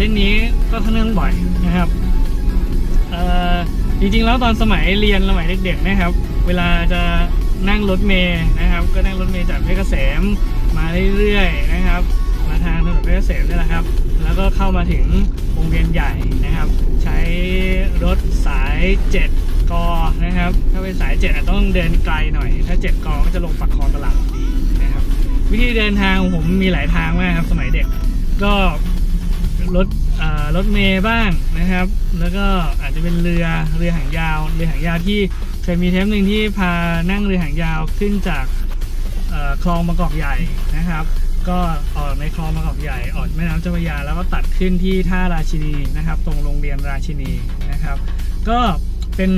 ส้นนี้ก็ค่อนข้างบ่อยนะครับจริงๆแล้วตอนสมัยเรียนสมัยเด็กๆนะครับ เวลาจะนั่งรถเมย์นะครับ ก็นั่งรถเมย์จากเพชรเกษมมาเรื่อยๆนะครับ มาทางถนนเพชรเกษมนี่แหละครับ แล้วก็เข้ามาถึงวงเวียนใหญ่นะครับ ใช้รถสาย7กอนะครับ ถ้าเป็นสาย7อาจต้องเดินไกลหน่อย ถ้า7กอก็จะลงปักคลองตลาดดีนะครับ วิธีเดินทางของผมมีหลายทางมากครับสมัยเด็ก ก็ รถเอ่อรถเมย์บ้างนะครับ แล้วก็อาจจะเป็นเรือเรือหางยาวเรือหางยาวที่เคยมีเทปหนึ่งที่พานั่งเรือหางยาวขึ้นจากคลองมะกอกใหญ่นะครับ ก็ออกในคลองมะกอกใหญ่ออกแม่น้ำเจ้าพระยาแล้วก็ตัดขึ้นที่ท่าราชินีนะครับ ตรงโรงเรียนราชินีนะครับ ก็เป็น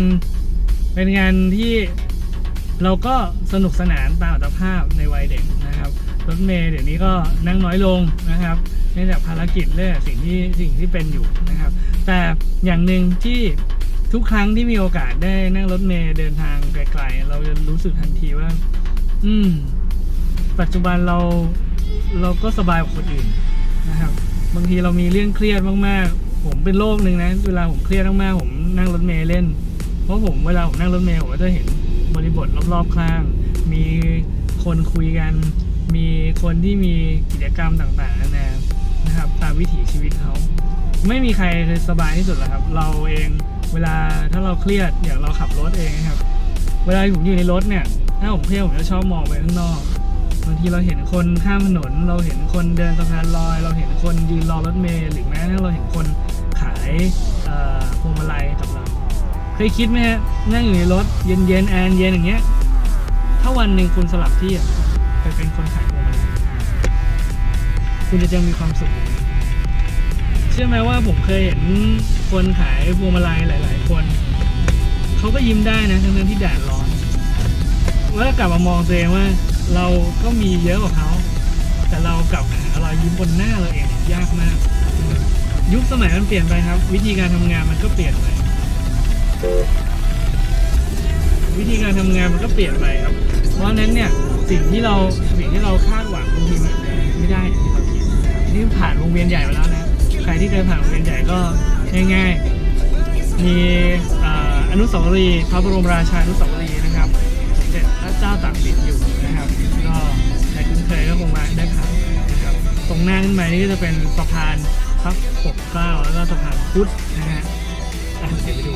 เป็นงานที่เราก็สนุกสนานตามอัตภาพในวัยเด็กนะครับ รถเมล์เดี๋ยวนี้ก็นั่งน้อยลงนะครับเนื่องจากภารกิจเรื่องสิ่งที่สิ่งที่เป็นอยู่นะครับ แต่อย่างหนึ่งที่ทุกครั้งที่มีโอกาสได้นั่งรถเมล์เดินทางไกลๆ เราจะรู้สึกทันทีว่า อืม ปัจจุบันเราเราก็สบายกว่าคนอื่นนะครับ บางทีเรามีเรื่องเครียดมากๆ ผมเป็นโรคหนึ่งนะ เวลาผมเครียดมากๆ ผมนั่งรถเมล์เล่น เพราะผมเวลาผมนั่งรถเมล์ผมก็จะเห็นบริบทรอบๆข้าง มี คนคุยกัน มีคนที่มีกิจกรรมต่างๆนานานะครับ ตามวิถีชีวิตเขาไม่มีใครเคยสบายที่สุดหรอกครับ เราเองเวลาถ้าเราเครียดอย่างเราขับรถเองนะครับ เวลาผมอยู่ในรถเนี่ย ถ้าผมเครียดผมจะชอบมองไปข้างนอกบางทีเราเห็นคนข้ามถนน เราเห็นคนเดินสะพานลอย เราเห็นคนยืนรอรถเมล์หรือแม้กระทั่เราเห็นคนขายพวงมาลัยกับเรา เคยคิดไหมฮะนั่งอยู่ในรถเย็นๆแอร์เย็นอย่างเงี้ย ถ้าวันหนึ่งคุณสลับที่อะไปเป็นคนขายพวงมาลัยคุณจะยังมีความสุขเชื่อไหมว่าผมเคยเห็นคนขายพวงมาลัยหลาย ๆ คนเขาก็ยิ้มได้นะทั้งๆที่แดดร้อนแล้วกลับมามองตัวเองว่า เราก็มีเยอะกว่าเขาแต่เรากลับหารอยยิ้มบนหน้าเราเองยยากมาก ยุคสมัยมันเปลี่ยนไปครับ วิธีการทำงานมันก็เปลี่ยนไป วิธีการทำงานมันก็เปลี่ยนไปครับ เพราะฉะนั้นเนี่ยสิ่งที่เราสิ่งที่เราคาดหวังบางทีมันไม่ได้อย่างที่เราคิดนี่ผ่านวงเวียนใหญ่มาแล้วนะใครที่เคยผ่านวงเวียนใหญ่ก็ง่ายๆ มีออนุสาวรีย์พระบรมราชานุสาวรีย์นะครับสมเด็จพระเจ้าตากสินอยู่นะครับก็ใครคุ้นเคยก็คงมาได้ผ่านนะครับตรงหน้าขึ้นไปนี่ก็จะเป็นสะพานพระปกเกล้าแล้วก็สะพานพุทธนะฮะอะเดี๋ยวไปดู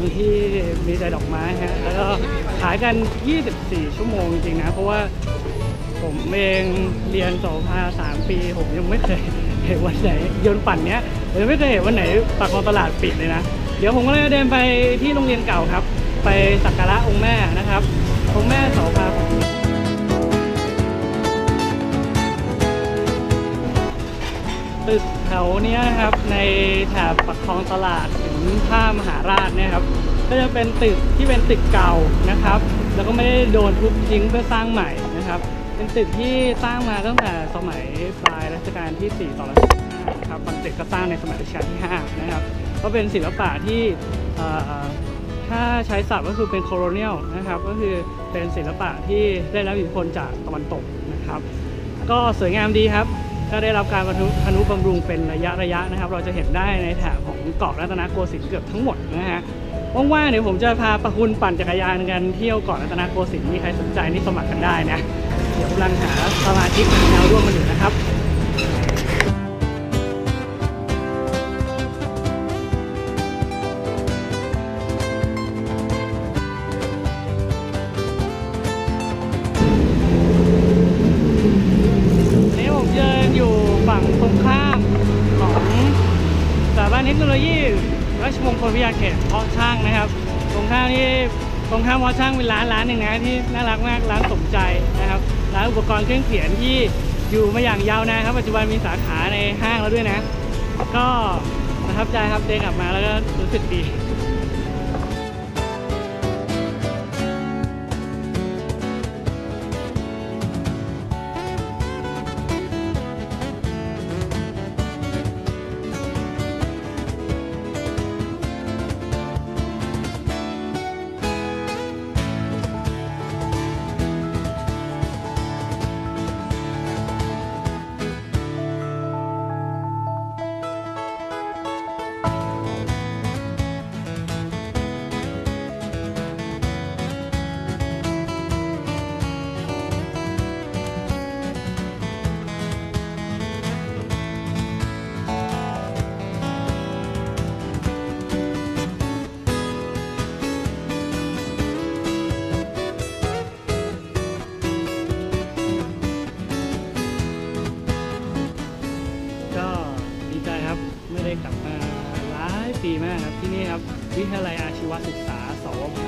ังที่มีแต่ดอกไม้ฮะแล้วก็ขายกัน 24 ชั่วโมงจริงๆนะ เพราะว่าผมเองเรียนโสภาสามปี ผมยังไม่เคยเห็นวันไหนยนต์ปั่นเนี้ยยังไม่เคยเห็นวันไหนปากคลองตลาดปิดเลยนะ เดี๋ยวผมก็เลยเดินไปที่โรงเรียนเก่าครับ ไปสักการะองค์แม่นะครับองค์แม่โสภาผมตึกแถวเนี้ยครับในแถบปักคลองตลาด ท่ามหาราชเนี่ยครับ ก็จะเป็นตึกที่เป็นตึกเก่านะครับ แล้วก็ไม่ได้โดนทุบทิ้งเพื่อสร้างใหม่นะครับ เป็นตึกที่สร้างมาตั้งแต่สมัยปลายรัชกาลที่ 4ต่อรัชกาลที่5นะครับบางตึกก็สร้างในสมัยรัชกาลที่ 5 นะครับ ก็เป็นศิลปะที่ถ้าใช้ศัพท์ก็คือเป็นโคโลเนียลนะครับ ก็คือเป็นศิลปะที่ได้รับอิทธิพลจากตะวันตกนะครับ ก็สวยงามดีครับ ก็ได้รับการบรรทุธนุบำรุงเป็นระยะระยะนะครับ เราจะเห็นได้ในแถบของเกาะรัตนโกสินทร์เกือบทั้งหมดนะฮะว่างๆเดี๋ยวผมจะพาประคุณปั่นจักรยานกันเที่ยวเกาะรัตนโกสินทร์มีใครสนใจนี่สมัครกันได้นะเดี๋ยวกำลังหาสมาชิกแนวร่วมกันอยู่นะครับ มงคลวิทยาเขตเพาะช่างนะครับ ตรงข้ามที่ตรงข้ามเพาะช่างเป็นร้านร้านหนึ่งนะที่น่ารักมากร้านสมใจนะครับร้านอุปกรณ์เครื่องเขียนที่อยู่มาอย่างยาวนานครับปัจจุบันมีสาขาในห้างแล้วด้วยนะ ก็ประทับใจครับเดินกลับมาแล้วก็รู้สึกดี หลายปีมากครับที่นี่ครับวิทยาลัยอาชีวศึกษา สวพ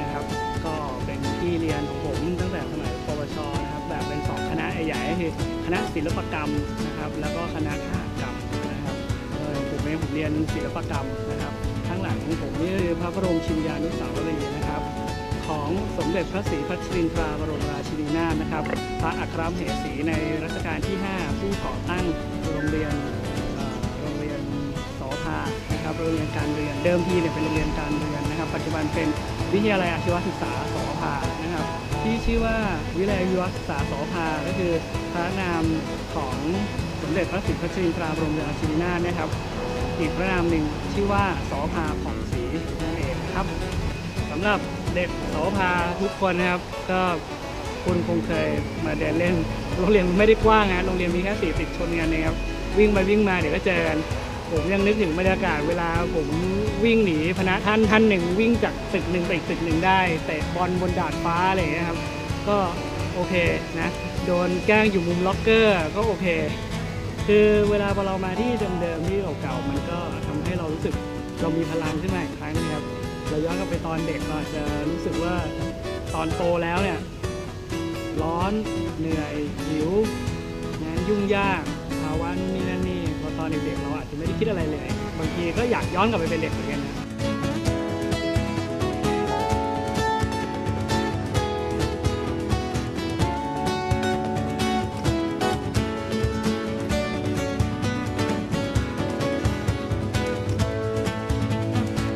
นะครับ ก็เป็นที่เรียนของผมตั้งแต่สมัยปวชนะครับแบบเป็นสองคณะใหญ่ๆก็คือคณะศิลปกรรมนะครับ แล้วก็คณะขากรรมนะครับเออผมเองผมเรียนศิลปกรรมนะครับข้างหลังของผมนี่คือพระบรมชินญานุสาวรีย์นะครับ ของสมเด็จพระศรีพัชรินทราบรมราชินีนาถนะครับ พระอัครมเหสีในรัชกาลที่ 5 ผู้ก่อตั้งโรงเรียน นะครับโรงเรียนการเรียนเดิมทีเนี่ยเป็นโรงเรียนการเรียนนะครับ ปัจจุบันเป็นวิทยาลัยอาชีวศึกษาสอภานะครับ ที่ชื่อว่าวิทยาลัยอาชีวศึกษาสอภาก็คือพระนามของสมเด็จพระศรีพัชรินทราบรมราชินีนาถนะครับ อีกพระนามหนึ่งชื่อว่าสอภาผ่องศรีนั่นเองครับสำหรับเด็กโสภาทุกคนนะครับก็คุณคงเคยมาเดินเล่นโรงเรียนไม่ได้กว้างนะโรงเรียนมีแค่สี่สิบชนกันเองครับวิ่งไปวิ่งมาเดี๋ยวก็เจอกัน ผมยังนึกถึงบรรยากาศเวลาผมวิ่งหนีพนักท่านท่านหนึ่งวิ่งจากตึกหนึ่งไปอีกตึกหนึ่งได้เตะบอลบนดาดฟ้าอะไรอย่างเงี้ยครับ ก็โอเคนะ โดนแกล้งอยู่มุมล็อกเกอร์ก็โอเค คือเวลาพอเรามาที่เดิมๆที่เก่าๆมันก็ทำให้เรารู้สึกเรามีพลังขึ้นมาอีกครั้งนะครับเราย้อนกลับไปตอนเด็กเราจะรู้สึกว่าตอนโตแล้วเนี่ยร้อนเหนื่อยหิวงานยุ่งยากภาวะนู่นนี่นั่นนี่พอ อนเด็กๆเราอาจจะไม่ได้คิดอะไรเลย บางทีก็อยากย้อนกลับไปเป็นเด็กเหมือนกันนะ